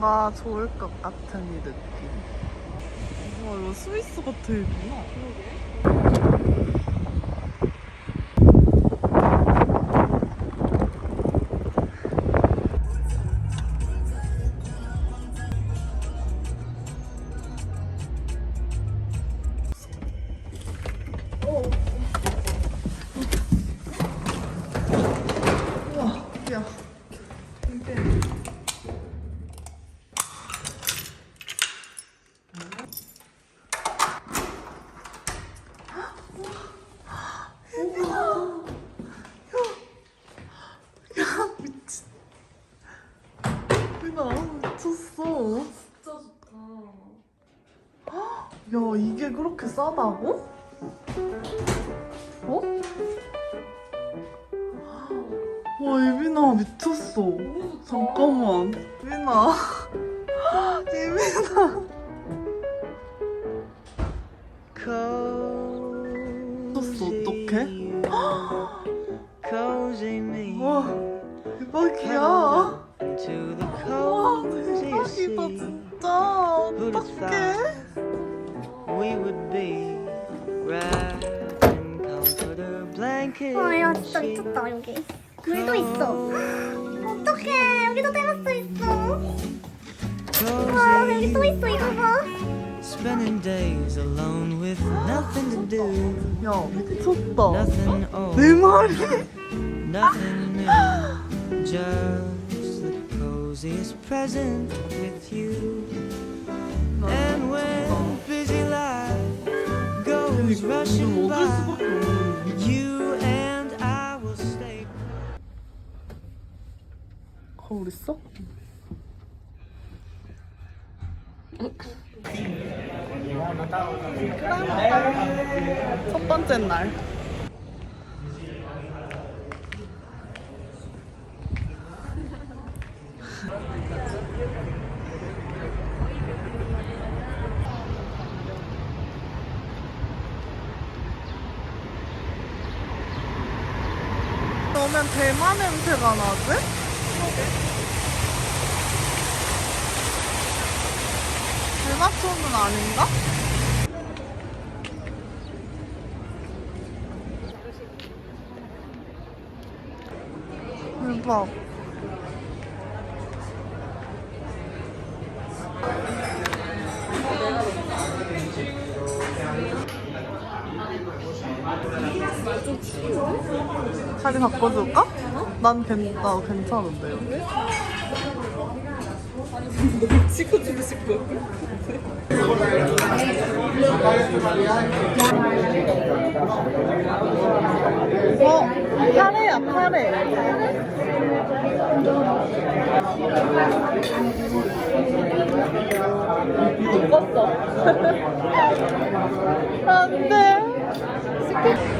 아 좋을 것 같은 이 느낌. 와 이거 스위스 같아 이구나. 이게 그렇게 싸다고? 어? 와 예빈아 미쳤어. 잠깐만 예빈아 예빈아 아, 야, 진짜. 미쳤다, 여기. 물도 있어. 어떡해, 여기도 테라스 있어. 와, 여기 또 있어, 이거 봐. spending days alone with nothing to do, 야 미쳤다 nothing old, 내 말이 nothing new, just the coziest present with you. And when 얻을 by, 수밖에 없는 you and I will stay. 거울 있어? 첫 번째 날. 그러면 대마 나지? 대마초는 아닌가? 대박. 자리 바꿔줄까? 난 괜, 나 괜찮은데 여기. 찍어주고 싶고. 어, 카레야, 카레. 안 돼.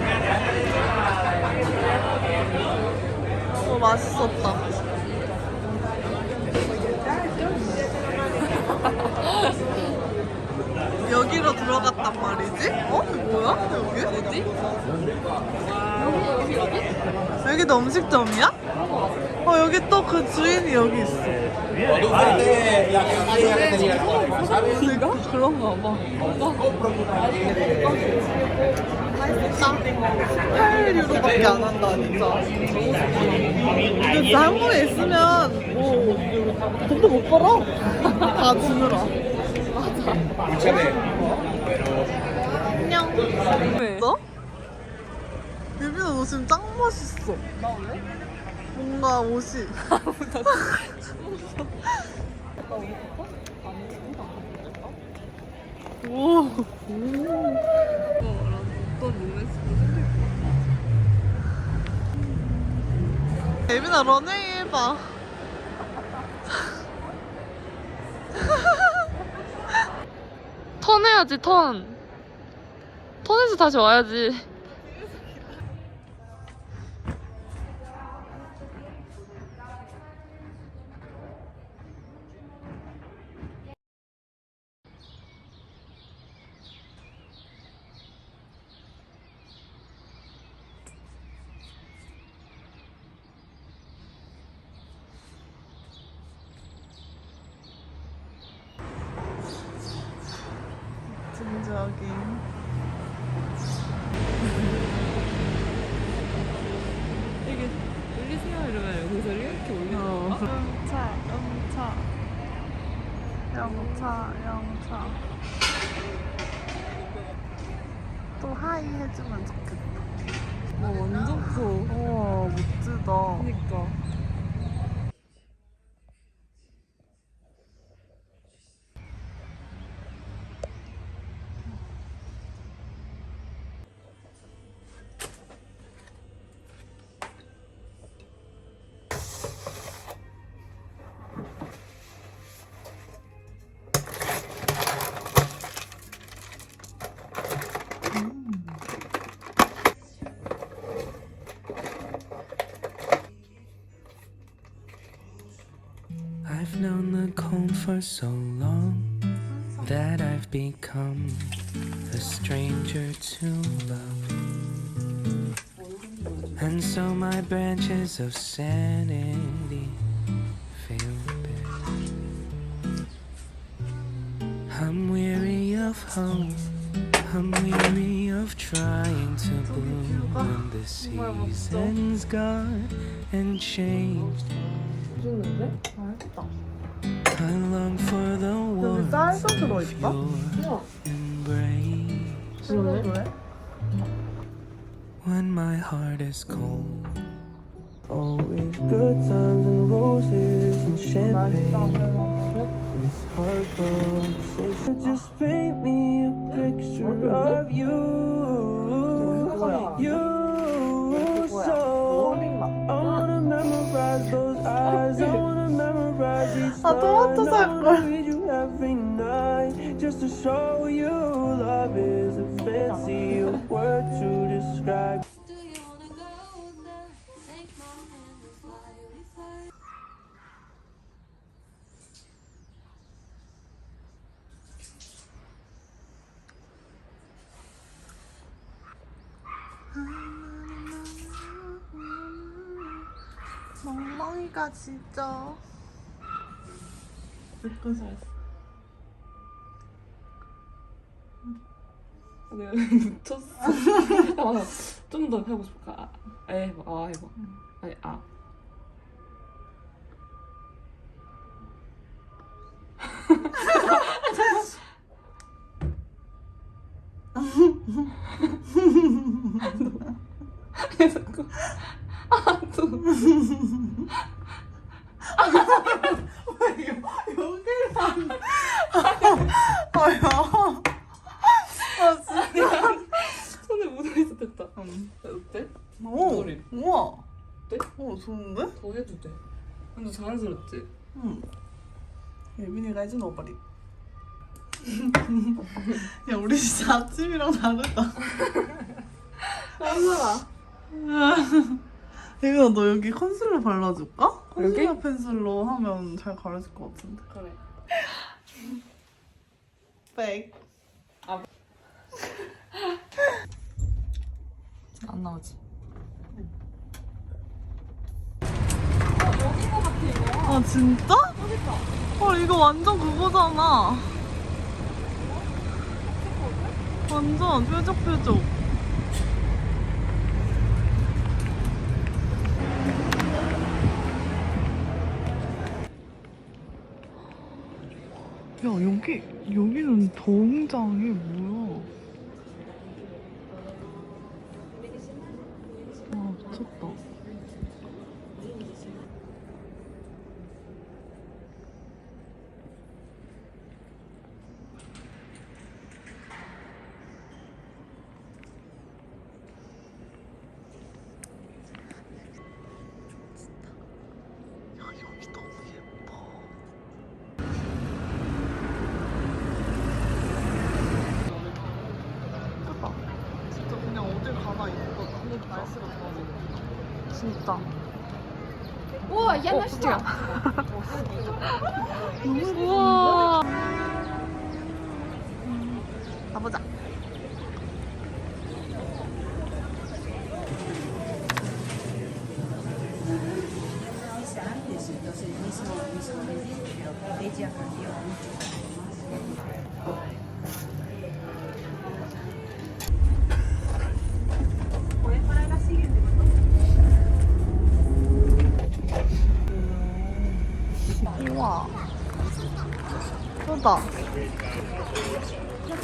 어, 맛있었다. 여기로 들어갔단 말이지? 어? 뭐야? 여기? 뭐지? 여기도 음식점이야? 어, 여기 또 그 주인이 여기 있어. 내가? 그런가 봐. 맛있다. 18유로밖에 안. 근데 진짜 한국에 있으면 뭐 돈도 못 벌어. 다 주느라. 맞아. 안녕. 왜? 너? 유빈아 너 지금 짱 멋있어. 나 왜? 뭔가 옷이. 오. 어떤 로맨스 예빈아 런웨이 해봐. 턴 해야지 턴. 턴해서 다시 와야지. 여기. 이게 올리세요 이러면 여기서 이렇게 올리는 어. 건가? 영차, 영차. 영차, 영차. 또 하이 해주면 좋겠다. 와 완전 커. 우와, 멋지다. 그니까. For so long that I've become a stranger to love. And so my branches of sanity feel bare. I'm weary of hope. I'm weary of trying to bloom when the season's gone and changed. 여기 warmth 쌀도 of 들어있다? your embrace 그러네. when my heart is cold. Always good times and roses and champagne. It's hard conversation. Just paint me a picture of you. You. So I wanna memorize those eyes. 아, 토마토 line. I 살 wanna 걸. read you every night just to show you love is a fancy word to describe. Do you wanna go there? Take my hand and fly, we fly. 멍멍이가 진짜. 내가 묻혔어. 아, 맞아. 좀더 해보고 싶어. 아, 아, 해봐. 아, 해봐. 아니, 아. 자꾸 아, 또. 아야. 아 진짜. 손에 묻어있어 됐다. 음. 어때? 오. 머리. 우와. 네? 오 좋은데? 더 해도 돼. 완전 자연스럽지? 응. 예빈이가 해준 오버립. 야 우리 진짜 아침이랑 다르다. 하늘아. 예빈아 너 여기 컨실러 발라줄까? 여기? 컨실러 펜슬로 하면 잘 가려질 것 같은데. 그래. 백. 안 나오지? 아 진짜? 헐 이거 완전 그거잖아. 완전 뾰족뾰족. 야 여기 여기는 더웅장이 뭐야? 와 미쳤다. 야 여기 너무 예뻐. 예쁘다. 진짜 그냥 어딜 가나 예쁘다. 날씨가 좋아서. 진짜. 우와, 야, 어, 맛있다. 우와. 가보자. 있다.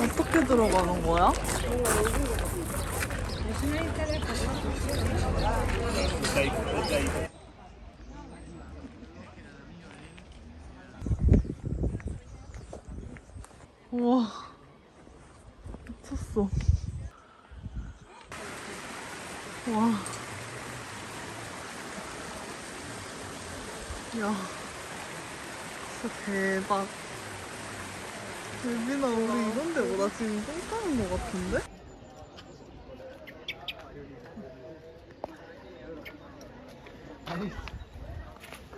어떻게 들어가는 거야? 우와. 미쳤어. 와. 야. 진짜 대박. 예빈아, 우리 이런 데보다 지금 똥 싸는 거 같은데?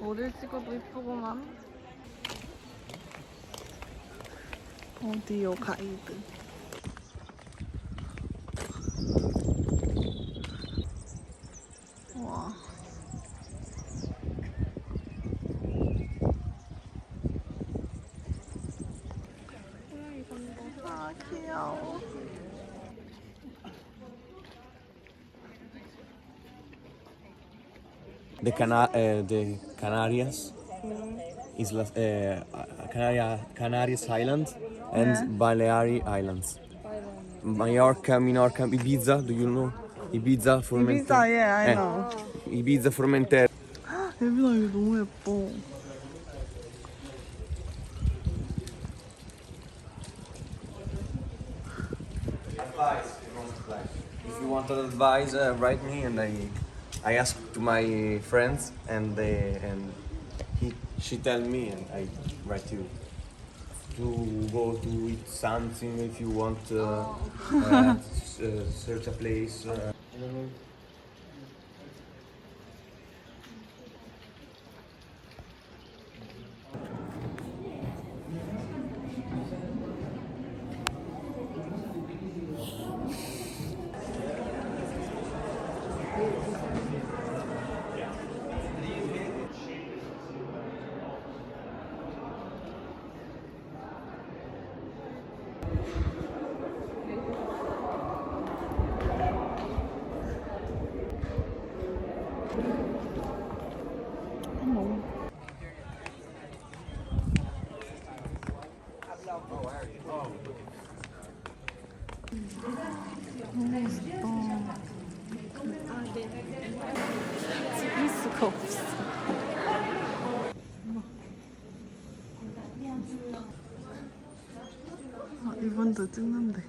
머리를 찍어도 이쁘구만. 오디오 가이드. The, Cana- uh, the Canarias, Islas, uh, Canaria, Canarias Island and Yeah. Balearic Islands. Mallorca, Minorca, Ibiza, do you know? Ibiza, Formentera. Ibiza, yeah, I Eh, know. Ibiza, Formentera. 예빈아, 이거 너무 예뻐. Advice, if you want advice, uh, write me and I, I ask to my friends and they and he she tell me and I write you to go to eat something if you want uh, uh, uh, search a place. Uh, 아, 이분도 찍는데,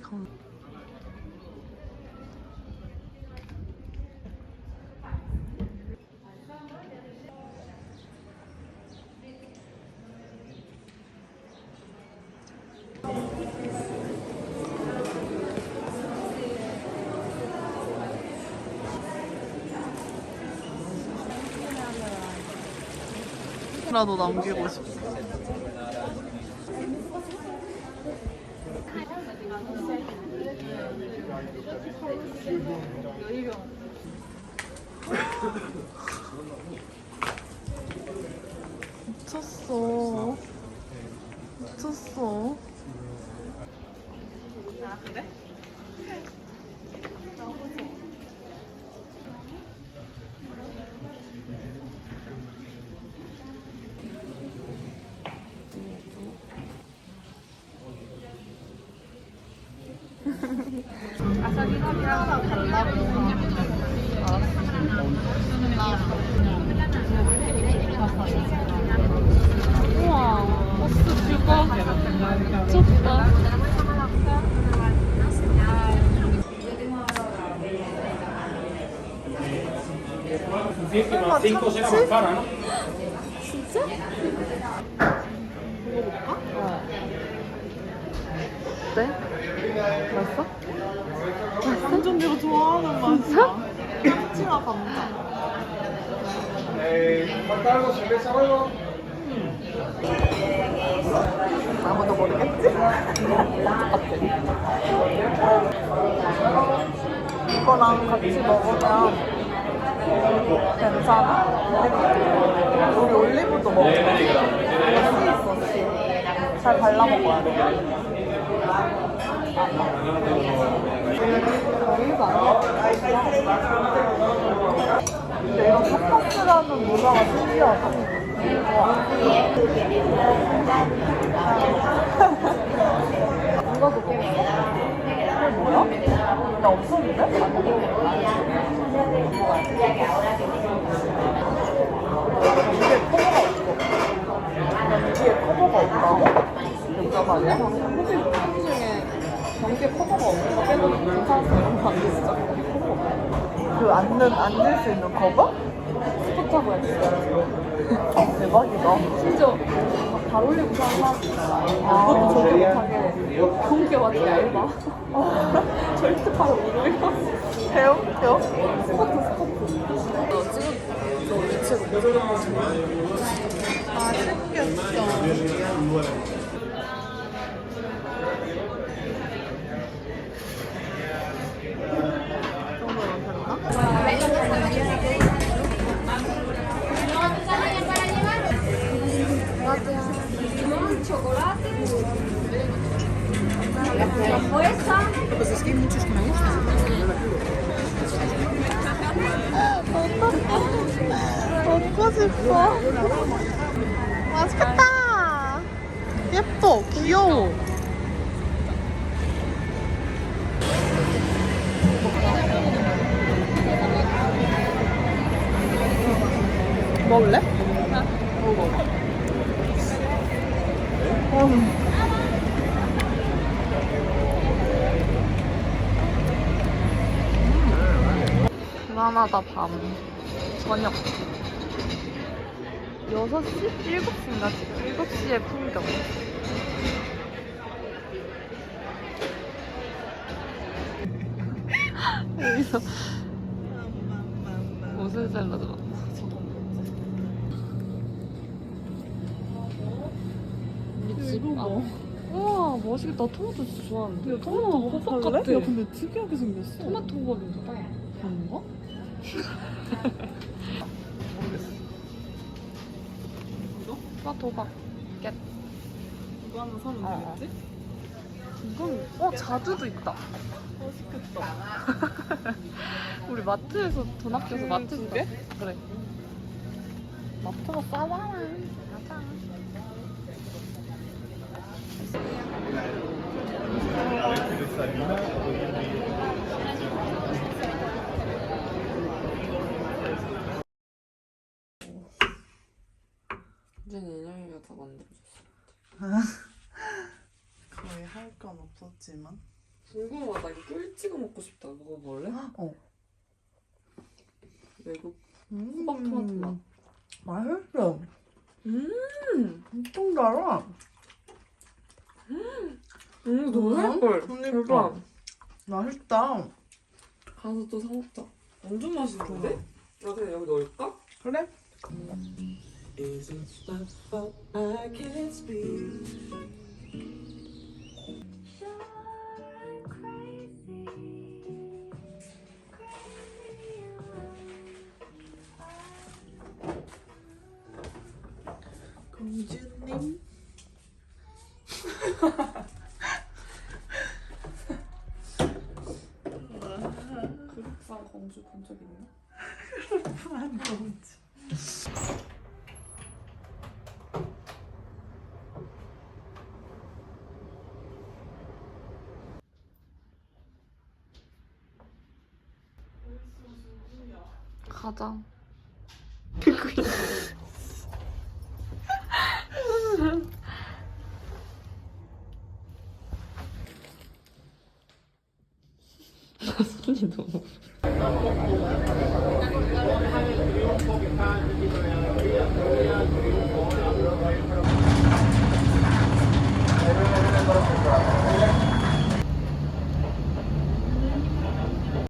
감. 라도 남기고 싶어. 미쳤어. 우와, 버스 죽어. 미쳤다. 설마 참치? 진짜? 먹어볼까? 어. 맛있어? 완전 내가 좋아하는 맛이야. 참치와 감자. 아무도 모르겠지? 이거랑 같이 먹으면 괜찮아? 우리 올리브도 먹자. 씨 있어, 씨. 잘 발라 먹어야 돼. 근데 이런 타파스라는 문화가 신기하다. 나 없었는데? 뒤에 커버가 없다고? 진짜 말이야? 혹시 팬 중에 경기에 커버가 없는 거 빼고는 괜찮았어 이런 거안 있어? 그 앉는, 앉을 수 있는 커버? 스포츠하고 했어. 대박이다. 심지어 막발 올리고 사는 사람도 있어. 그것도 저렇게 못하게 경기가 완전 얇아. 절대 못 올려. 태요? 태요? 스쿼트 스쿼트. 너 지금 너 위치 에서 못 올려. 아, 생겼어. 먹고 싶어. 맛있겠다. 예뻐, 귀여워. 먹을래? 먹어. 불안하다 밤. 저녁 6시? 7시인가? 지금 7시의 풍경. 여기서 옷을 잘라줘 이거 뭐? 우와 맛있겠다. 토마토 진짜 좋아하는데. 야, 토마토 호박 같아 야 근데 특이하게 생겼어. 토마토 호박인가 봐 그런가? 토마토 호박 깻 이거 하나 사면 어. 되겠지? 이건 어 자두도 있다 맛있겠다. 우리 마트에서 돈 아껴서 그 마트에서 두 개? 사- 그래 마트가 싸잖아 맞아 이제는 인형이가 다 만들어줬어. 거의 할 건 없었지만 궁금하다. 이거 꿀 찍어 먹고 싶다. 먹어볼래? 어. 외국 음, 호박 토마토 맛. 맛있어 음, 엄청 달아 음, 음, 너무. 그니까. 대박. 맛있다 가서 또 사먹자. 완전 맛있는데? 나 그냥 여기 넣을까? 그래? Isn't my fault I can't speak. 가자